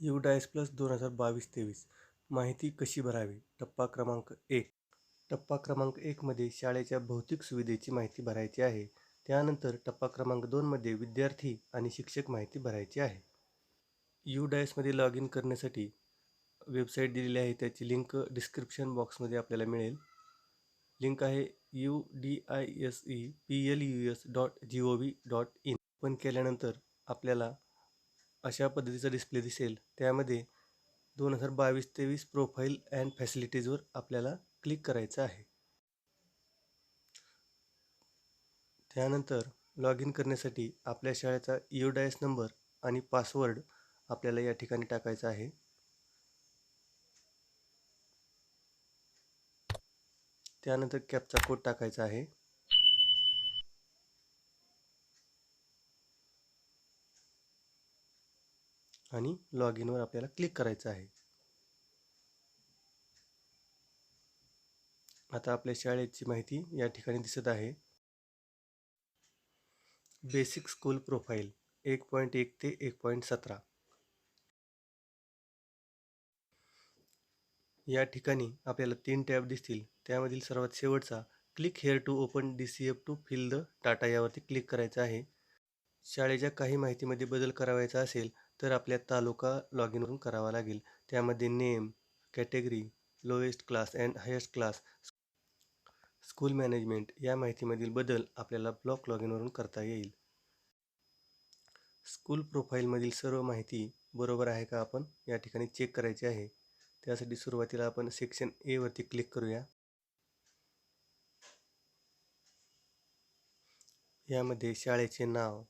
U DISE plus दोन हजार बावीस तेवीस. माहिती कशी भरावी? टप्पा क्रमांक एक. टप्पा क्रमांक एकमध्ये शाळेच्या भौतिक सुविधेची माहिती भरायची आहे. त्यानंतर टप्पा क्रमांक दोनमध्ये विद्यार्थी आणि शिक्षक माहिती भरायची आहे. यू डायसमध्ये लॉग इन करण्यासाठी वेबसाईट दिलेली आहे. त्याची लिंक डिस्क्रिप्शन बॉक्समध्ये आपल्याला मिळेल. लिंक आहे U D I S E P L U S dot G O V dot in. Open केल्यानंतर आपल्याला अशा पद्धतीचा डिस्प्ले दिसेल. त्यामध्ये दोन हजार बावीस तेवीस प्रोफाईल अँड फॅसिलिटीजवर आपल्याला क्लिक करायचं आहे. त्यानंतर लॉग इन करण्यासाठी आपल्या शाळेचा इओ डाय एस नंबर आणि पासवर्ड आपल्याला या ठिकाणी टाकायचा आहे. त्यानंतर कॅपचा कोड टाकायचा आहे. आणि लॉग इनवर आपल्याला क्लिक करायचं आहे. आता आपल्या शाळेची माहिती या ठिकाणी दिसत आहे. बेसिक स्कूल प्रोफाईल एक पॉईंट एक ते एक पॉईंट सतरा. या ठिकाणी आपल्याला तीन टॅब दिसतील. त्यामधील सर्वात शेवटचा click here to open D C F to fill the data यावरती क्लिक करायचा आहे. शाळेच्या काही माहितीमध्ये बदल करावायचा असेल तर आपल्या तालुका लॉग इनवरून करावा लागेल. त्यामध्ये name category lowest class and highest class school management या माहितीमधील बदल आपल्याला ब्लॉक लॉग इनवरून करता येईल. स्कूल प्रोफाईलमधील सर्व माहिती बरोबर आहे का आपण? या ठिकाणी चेक करायची आहे. त्यासाठी सुरुवातीला आपण सेक्शन एवरती क्लिक करूया. यामध्ये शाळेचे नाव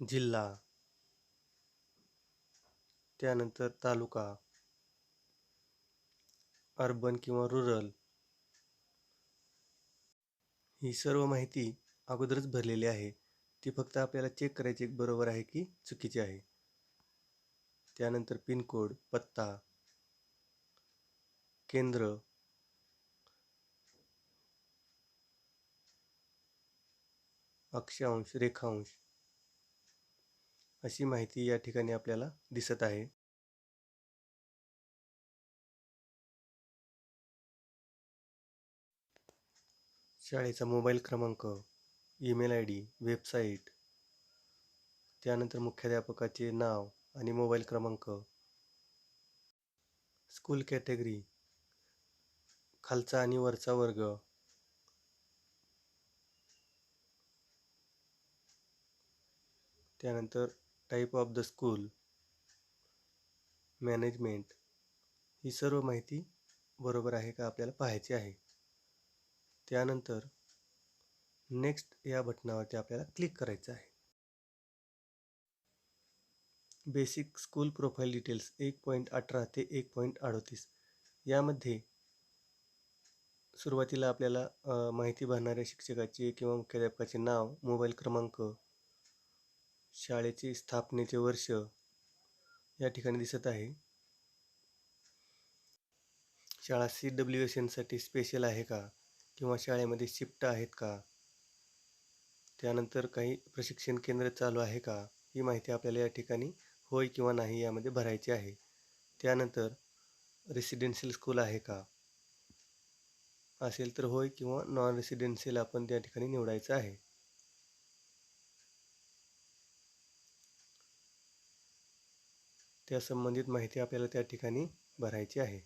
जिल्हा त्यानंतर तालुका अर्बन किंवा रुरल. ही सर्व माहिती अगोदरच भरलेली आहे. ती फक्त आपल्याला चेक करायची बरोबर आहे की चुकीची आहे. त्यानंतर पिनकोड पत्ता केंद्र अक्षांश रेखांश अशी माहिती या ठिकाणी आपल्याला दिसत आहे. शाळेचा मोबाईल क्रमांक ईमेल आय डी वेबसाईट त्यानंतर मुख्याध्यापकाचे नाव आणि मोबाईल क्रमांक स्कूल कॅटेगरी खालचा आणि वरचा वर्ग त्यानंतर type of the school management ही सर्व माहिती बरोबर आहे का आपल्याला पाहायची आहे. त्यानंतर नेक्स्ट या बटनावरती आपल्याला क्लिक करायचं आहे. बेसिक स्कूल प्रोफाईल डिटेल्स एक पॉईंट अठरा ते एक पॉईंट अडोतीस. यामध्ये सुरुवातीला आपल्याला माहिती भरणाऱ्या शिक्षकाचे किंवा मुख्याध्यापकाचे नाव मोबाईल क्रमांक शाळेचे स्थापनेचे वर्ष या ठिकाणी दिसत आहे. शाळा सी डब्ल्यू एस एनसाठी स्पेशल आहे का? किंवा शाळेमध्ये शिफ्ट आहेत का? त्यानंतर काही प्रशिक्षण केंद्र चालू आहे का? ही माहिती आपल्याला या ठिकाणी होय किंवा नाही यामध्ये भरायची आहे. त्यानंतर रेसिडेन्शियल स्कूल आहे का? असेल तर होय किंवा नॉन रेसिडेन्शियल आपण त्या ठिकाणी निवडायचं आहे. त्या संबंधित माहिती आपल्याला त्या ठिकाणी भरायची आहे.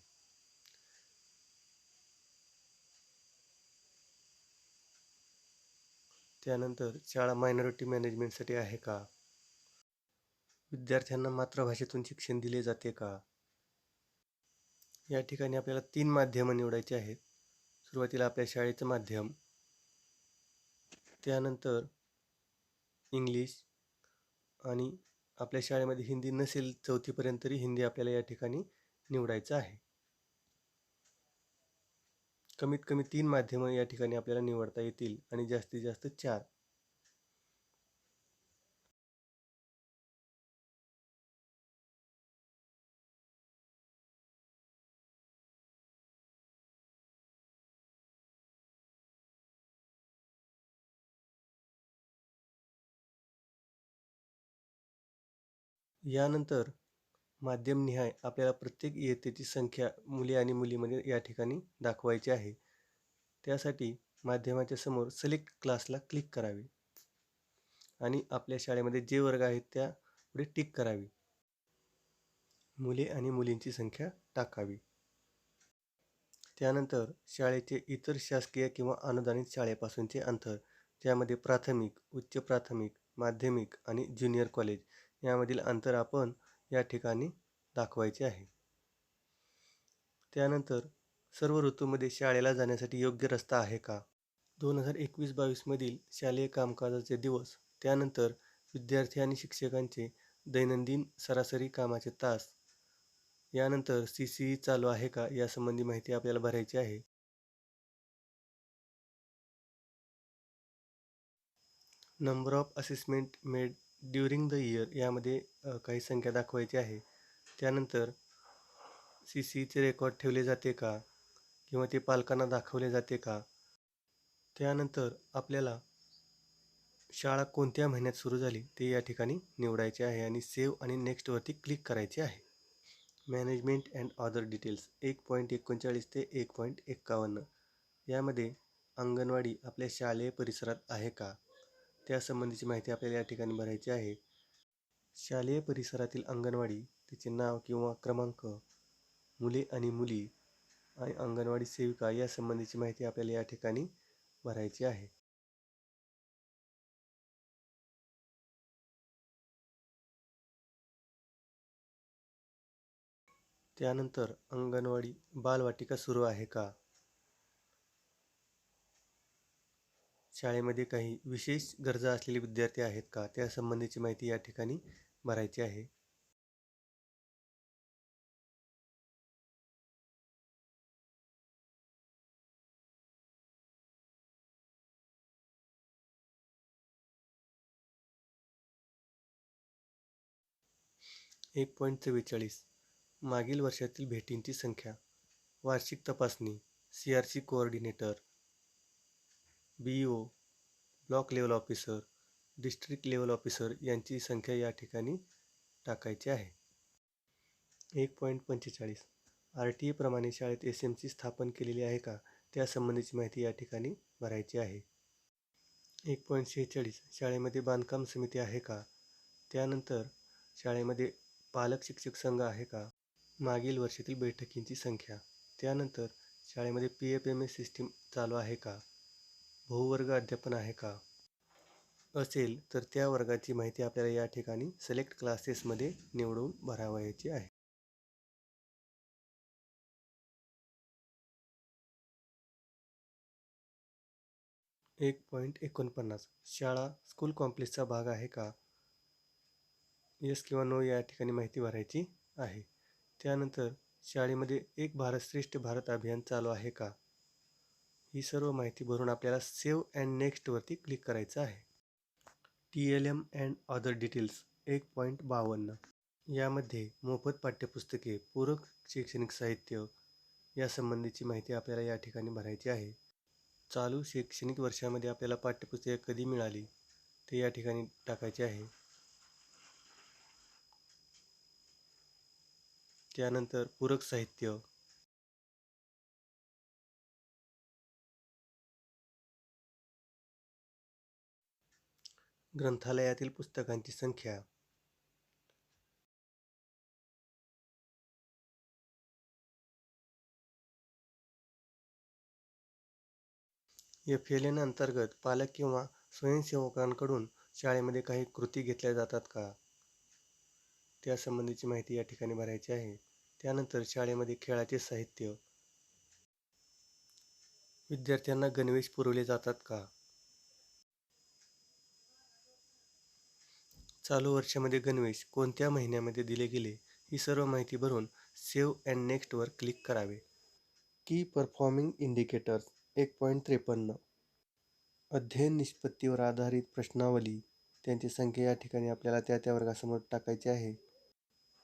त्यानंतर शाळा मायनॉरिटी मॅनेजमेंटसाठी आहे का? विद्यार्थ्यांना मातृभाषेतून शिक्षण दिले जाते का? या ठिकाणी आपल्याला तीन माध्यमं निवडायची आहेत. सुरुवातीला आपल्या शाळेचं माध्यम. त्यानंतर इंग्लिश आणि आपल्या शाळेमध्ये हिंदी नसेल चौथीपर्यंत तरी हिंदी आपल्याला या ठिकाणी निवडायचं आहे. कमीत कमी तीन माध्यमं या ठिकाणी आपल्याला निवडता येतील आणि जास्तीत जास्त चार. यानंतर माध्यमनिहाय आपल्याला प्रत्येक इयत्तेची संख्या मुले आणि मुलीमध्ये या ठिकाणी दाखवायची आहे. त्यासाठी माध्यमाच्या समोर सिलेक्ट क्लासला क्लिक करावे आणि आपल्या शाळेमध्ये जे वर्ग आहेत त्या पुढे टिक करावी. मुले आणि मुलींची संख्या टाकावी. त्यानंतर शाळेचे इतर शासकीय किंवा अनुदानित शाळेपासूनचे अंतर त्यामध्ये प्राथमिक उच्च प्राथमिक माध्यमिक आणि ज्युनियर कॉलेज यामधील अंतर आपण या ठिकाणी दाखवायचे आहे. त्यानंतर सर्व ऋतूमध्ये शाळेला जाण्यासाठी योग्य रस्ता आहे का? दोन हजार एकवीस बावीसमधील शालेय कामकाजाचे दिवस त्यानंतर विद्यार्थी आणि शिक्षकांचे दैनंदिन सरासरी कामाचे तास यानंतर सी सी ई चालू आहे का यासंबंधी माहिती आपल्याला भरायची आहे. Number of assessment made during the year यामध्ये काही संख्या दाखवायची आहे. त्यानंतर सी सीचे रेकॉर्ड ठेवले जाते का? किंवा ते पालकांना दाखवले जाते का? त्यानंतर आपल्याला शाळा कोणत्या महिन्यात सुरू झाली ते या ठिकाणी निवडायचे आहे आणि सेव्ह आणि नेक्स्टवरती क्लिक करायचे आहे. मॅनेजमेंट अँड अदर डिटेल्स एक पॉईंट एकोणचाळीस ते एक पॉईंट एक्कावन्न यामध्ये अंगणवाडी आपल्या शालेय परिसरात आहे का? त्यासंबंधीची माहिती आपल्याला या ठिकाणी भरायची आहे. शालेय परिसरातील अंगणवाडी तिचे नाव किंवा क्रमांक मुले आणि मुली आणि अंगणवाडी सेविका यासंबंधीची माहिती आपल्याला या ठिकाणी भरायची आहे. त्यानंतर अंगणवाडी बालवाटिका सुरू आहे का? शाळेमध्ये काही विशेष गरजा असलेले विद्यार्थी आहेत का? त्यासंबंधीची माहिती या ठिकाणी भरायची आहे. एक पॉईंट चव्वेचाळीस. मागील वर्षातील भेटींची संख्या. वार्षिक तपासणी. C R C coordinator. B O block level officer district level officer यांची संख्या या ठिकाणी टाकायची आहे. एक पॉईंट पंचेचाळीस. आर टी एप्रमाणे शाळेत एस एम सी स्थापन केलेली आहे का? त्यासंबंधीची माहिती या ठिकाणी भरायची आहे. एक पॉईंट शेहेचाळीस. शाळेमध्ये बांधकाम समिती आहे का? त्यानंतर शाळेमध्ये पालक शिक्षक संघ आहे का? मागील वर्षातील बैठकींची संख्या. त्यानंतर शाळेमध्ये P F M S system चालू आहे का? बहुवर्ग अध्यापन आहे का? असेल तर त्या वर्गाची माहिती आपल्याला या ठिकाणी सिलेक्ट क्लासेसमध्ये निवडून भरावयाची आहे. एक पॉईंट एकोणपन्नास. शाळा स्कूल कॉम्प्लेक्सचा भाग आहे का? येस किंवा नो या ठिकाणी माहिती भरायची आहे. त्यानंतर शाळेमध्ये एक भारत श्रेष्ठ भारत अभियान चालू आहे का? ही सर्व माहिती भरून आपल्याला सेव्ह अँड नेक्स्टवरती क्लिक करायचं आहे. T L M and other details एक पॉईंट बावन्न. यामध्ये मोफत पाठ्यपुस्तके पूरक शैक्षणिक साहित्य यासंबंधीची माहिती आपल्याला या ठिकाणी भरायची आहे. चालू शैक्षणिक वर्षामध्ये आपल्याला पाठ्यपुस्तके कधी मिळाली ते या ठिकाणी टाकायचे आहे. त्यानंतर पूरक साहित्य ग्रंथालयातील पुस्तकांची संख्या. एफ एल एन अंतर्गत पालक किंवा स्वयंसेवकांकडून शाळेमध्ये काही कृती घेतल्या जातात का? त्यासंबंधीची माहिती या ठिकाणी भरायची आहे. त्यानंतर शाळेमध्ये खेळाचे साहित्य. विद्यार्थ्यांना गणवेश पुरवले जातात का? चालू वर्षामध्ये गणवेश कोणत्या महिन्यामध्ये दिले गेले ही सर्व माहिती भरून सेव्ह अँड नेक्स्टवर क्लिक करावे. की परफॉर्मिंग इंडिकेटर्स एक पॉईंट त्रेपन्न. अध्ययन निष्पत्तीवर आधारित प्रश्नावली. त्यांची संख्या या ठिकाणी आपल्याला त्या त्या वर्गासमोर टाकायची आहे.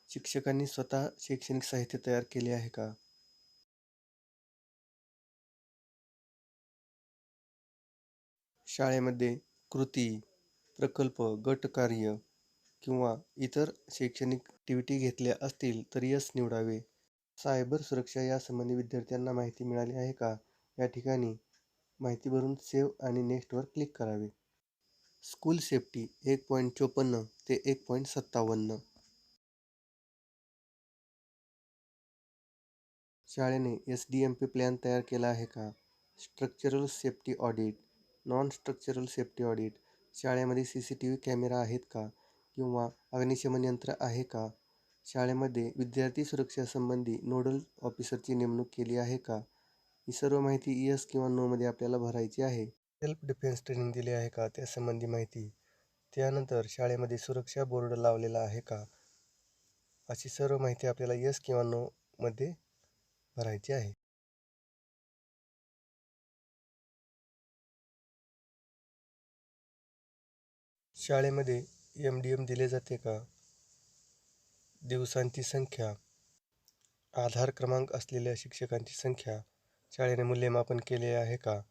शिक्षकांनी स्वतः शैक्षणिक साहित्य तयार केले आहे का? शाळेमध्ये कृती प्रकल्प गटकार्य किंवा इतर शैक्षणिक ॲक्टिव्हिटी घेतल्या असतील तर यस निवडावे. सायबर सुरक्षा यासंबंधी विद्यार्थ्यांना माहिती मिळाली आहे का? या ठिकाणी माहिती भरून सेव्ह आणि नेक्स्टवर क्लिक करावे. स्कूल सेफ्टी एक पॉईंट चोपन्न ते एक पॉईंट सत्तावन्न शाळेने S D M P plan तयार केला आहे का? Structural safety audit, non structural safety audit शाळेमध्ये C C T V camera आहेत का? किंवा अग्निशमन यंत्र आहे का? शाळेमध्ये विद्यार्थी सुरक्षासंबंधी नोडल ऑफिसरची नेमणूक केली आहे का? ही सर्व माहिती यस किंवा नोमध्ये आपल्याला भरायची आहे. सेल्फ डिफेन्स ट्रेनिंग दिली आहे का? त्यासंबंधी माहिती. त्यानंतर शाळेमध्ये सुरक्षा बोर्ड लावलेला आहे का? अशी सर्व माहिती आपल्याला यस किंवा नोमध्ये भरायची आहे. शाळेमध्ये एम डी एम दिले जाते का? दिवसांची संख्या, आधार क्रमांक असलेल्या शिक्षकांची संख्या शाळेने मूल्यमापन केले आहे का?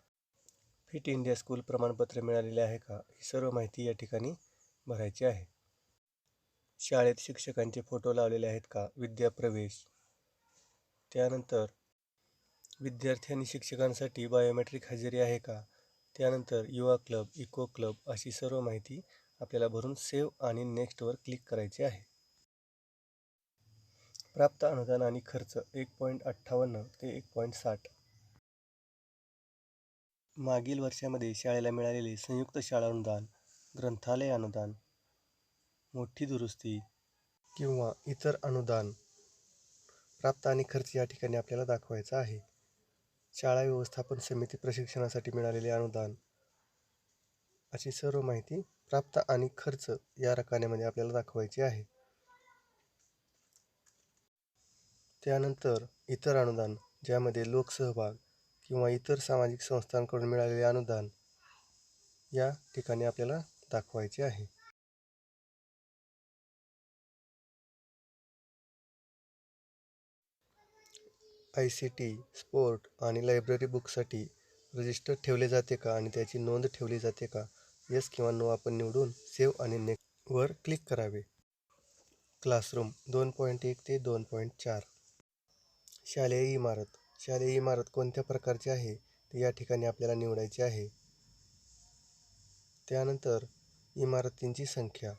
फिट इंडिया स्कूल प्रमाणपत्र मिळालेले आहे का? ही सर्व माहिती या ठिकाणी भरायची आहे. शाळेत शिक्षकांचे फोटो लावलेले आहेत का? विद्याप्रवेश. त्यानंतर विद्यार्थी आणि शिक्षकांसाठी बायोमेट्रिक हजेरी आहे का? त्यानंतर युवा क्लब, इको क्लब अशी सर्व माहिती आपल्याला भरून सेव्ह आणि नेक्स्टवर क्लिक करायचे आहे. प्राप्त अनुदान आणि खर्च एक पॉईंट अठ्ठावन्न ते एक पॉईंट साठ मागील वर्षामध्ये शाळेला मिळालेले संयुक्त शाळा अनुदान, ग्रंथालय अनुदान, मोठी दुरुस्ती किंवा इतर अनुदान प्राप्त आणि खर्च या ठिकाणी आपल्याला दाखवायचा आहे. शाळा व्यवस्थापन समिती प्रशिक्षणासाठी मिळालेले अनुदान अशी सर्व माहिती प्राप्त आणि खर्च या रकान्यामध्ये आपल्याला दाखवायचे आहे. त्यानंतर इतर अनुदान ज्यामध्ये लोकसहभाग किंवा इतर सामाजिक संस्थांकडून मिळालेले अनुदान या ठिकाणी आपल्याला दाखवायचे आहे. आय सी टी, स्पोर्ट आणि लायब्ररी बुकसाठी रजिस्टर ठेवले जाते का आणि त्याची नोंद ठेवली जाते का? यस किंवा नो आपण निवडून सेव्ह आणि नेक्स्टवर क्लिक करावे. क्लासरूम दोन पॉईंट एक ते दोन पॉईंट चार शालेय इमारत. शालेय इमारत कोणत्या प्रकारची आहे ते या ठिकाणी आपल्याला निवडायची आहे. त्यानंतर इमारतींची संख्या.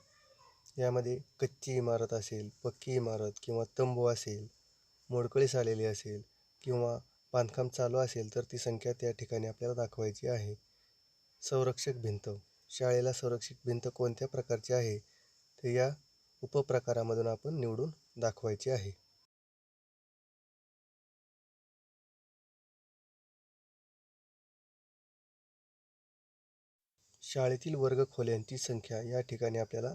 यामध्ये कच्ची इमारत असेल, पक्की इमारत किंवा तंबू असेल, मोडकळीस आलेली असेल किंवा बांधकाम चालू असेल तर ती संख्या त्या ठिकाणी आपल्याला दाखवायची आहे. संरक्षक भिंत. शाळेला संरक्षित भिंत कोणत्या प्रकारची आहे ते या उपप्रकारामधून आपण निवडून दाखवायचे आहे. शाळेतील वर्गखोल्यांची संख्या या ठिकाणी आपल्याला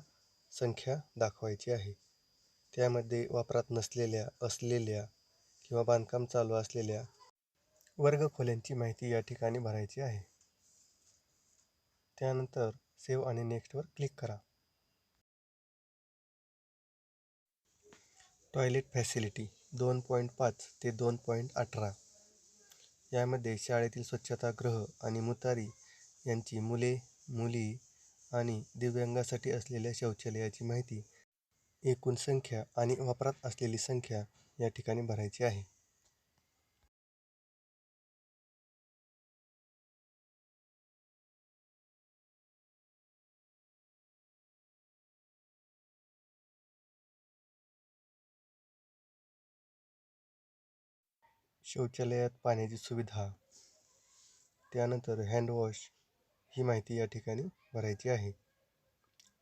संख्या दाखवायची आहे. त्यामध्ये वापरात नसलेल्या, असलेल्या किंवा बांधकाम चालू असलेल्या वर्गखोल्यांची माहिती या ठिकाणी भरायची आहे. त्यानंतर सेव्ह आणि नेक्स्टवर क्लिक करा. टॉयलेट फॅसिलिटी दोन पॉईंट पाच ते दोन पॉईंट अठरा यामध्ये शाळेतील स्वच्छतागृह आणि मुतारी यांची मुले, मुली आणि दिव्यांगासाठी असलेल्या शौचालयाची माहिती, एकूण संख्या आणि वापरात असलेली संख्या या ठिकाणी भरायची आहे. शौचालयात पाण्याची सुविधा, त्यानंतर हँडवॉश ही माहिती या ठिकाणी भरायची आहे.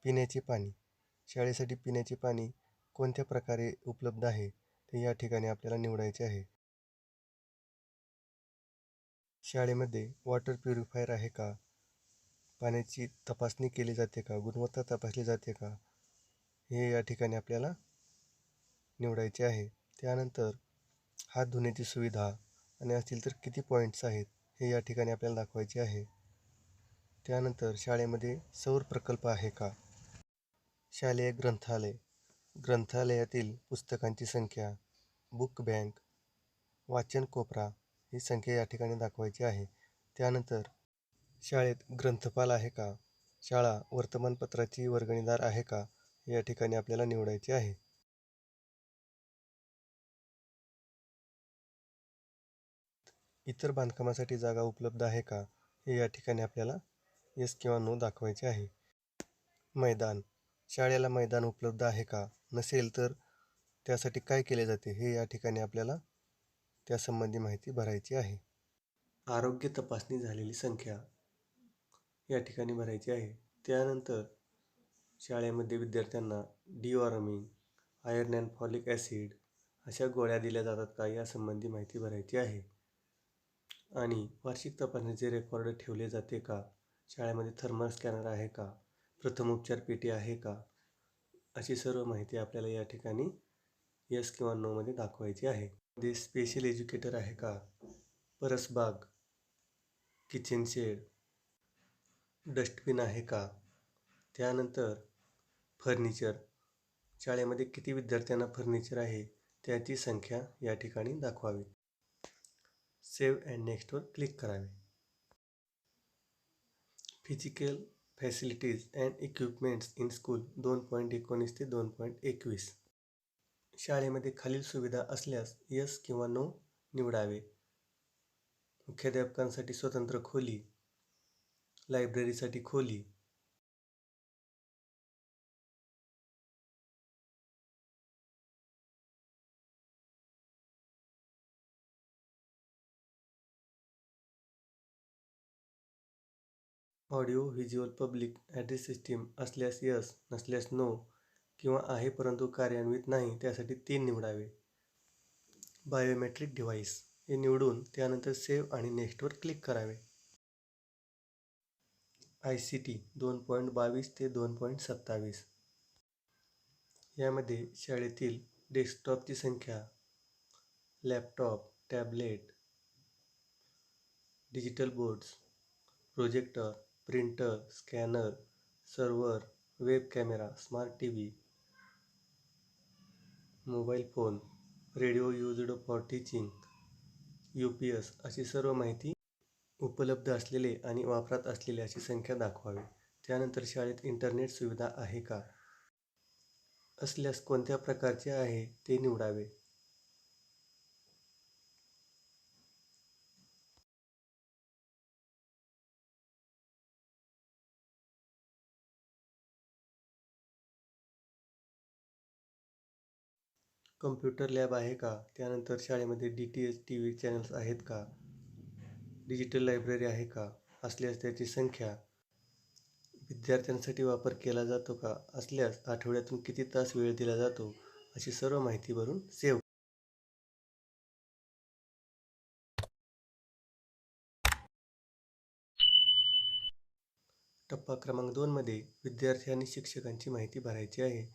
पिण्याचे पाणी. शाळेसाठी पिण्याचे पाणी कोणत्या प्रकारे उपलब्ध आहे ते या ठिकाणी आपल्याला निवडायचे आहे. शाळेमध्ये वॉटर प्युरिफायर आहे का? पाण्याची तपासणी केली जाते का? गुणवत्ता तपासली जाते का? हे या ठिकाणी आपल्याला निवडायचे आहे. त्यानंतर हात धुण्याची सुविधा आणि असतील तर किती पॉईंट्स आहेत हे या ठिकाणी आपल्याला दाखवायचे आहे. त्यानंतर शाळेमध्ये सौर प्रकल्प आहे का? शालेय ग्रंथालय. ग्रंथालयातील पुस्तकांची संख्या, बुक बँक, वाचन कोपरा ही संख्या या ठिकाणी दाखवायची आहे. त्यानंतर शाळेत ग्रंथपाल आहे का? शाळा वर्तमानपत्राची वर्गणीदार आहे का? या ठिकाणी आपल्याला निवडायची आहे इतर बांधकामासाठी जागा उपलब्ध आहे का? हे या ठिकाणी आपल्याला येस किंवा नो दाखवायचे आहे. मैदान. शाळेला मैदान उपलब्ध आहे का? नसेल तर त्यासाठी काय केले जाते? हे या ठिकाणी आपल्याला त्यासंबंधी माहिती भरायची आहे. आरोग्य तपासणी झालेली संख्या या ठिकाणी भरायची आहे. त्यानंतर शाळेमध्ये विद्यार्थ्यांना deworming iron and folic acid अशा गोळ्या दिल्या जातात का? यासंबंधी माहिती भरायची आहे. आणि वार्षिक तपासणीचे रेकॉर्ड ठेवले जाते का? शाळेमध्ये थर्मल स्कॅनर आहे का? प्रथमोपचार पेटी आहे का? अशी सर्व माहिती आपल्याला या ठिकाणी यस किंवा नोमध्ये दाखवायची आहे. मध्ये स्पेशल एज्युकेटर आहे का? परसबाग किचन शेड डस्टबिन आहे का? त्यानंतर फर्निचर शाळेमध्ये किती विद्यार्थ्यांना फर्निचर आहे? त्याची संख्या या ठिकाणी दाखवावी. सेव्ह अँड नेक्स्टवर क्लिक करावे. Physical facilities and equipments in school दोन पॉईंट एकोणीस ते दोन पॉईंट एकवीस. शाळेमध्ये खालील सुविधा असल्यास यस किंवा नो निवडावे. मुख्याध्यापकांसाठी स्वतंत्र खोली. लायब्ररीसाठी खोली. Audio visual public address system असल्यास यस नसल्यास नो किंवा आहे परंतु कार्यान्वित नाही त्यासाठी तीन निवडावे. Biometric device. हे निवडून त्यानंतर सेव्ह आणि नेक्स्टवर क्लिक करावे. आय सी टी दोन पॉईंट बावीस ते दोन पॉईंट सत्तावीस. यामध्ये शाळेतील डेस्कटॉपची संख्या laptop tablet digital boards projector printer scanner server web camera smart T V mobile phone radio used for teaching U P S अशी सर्व माहिती उपलब्ध असलेले आणि वापरात असलेले अशी संख्या दाखवावी. त्यानंतर शाळेत इंटरनेट सुविधा आहे का? असल्यास कोणत्या प्रकारचे आहे ते निवडावे? कम्प्युटर लॅब आहे का? त्यानंतर शाळेमध्ये D T H T V channels आहेत का? डिजिटल लायब्ररी आहे का? असल्यास त्याची संख्या विद्यार्थ्यांसाठी वापर केला जातो का? असल्यास आठवड्यातून किती तास वेळ दिला जातो? अशी सर्व माहिती भरून सेव्ह टप्पा क्रमांक दोनमध्ये विद्यार्थी आणि शिक्षकांची माहिती भरायची आहे.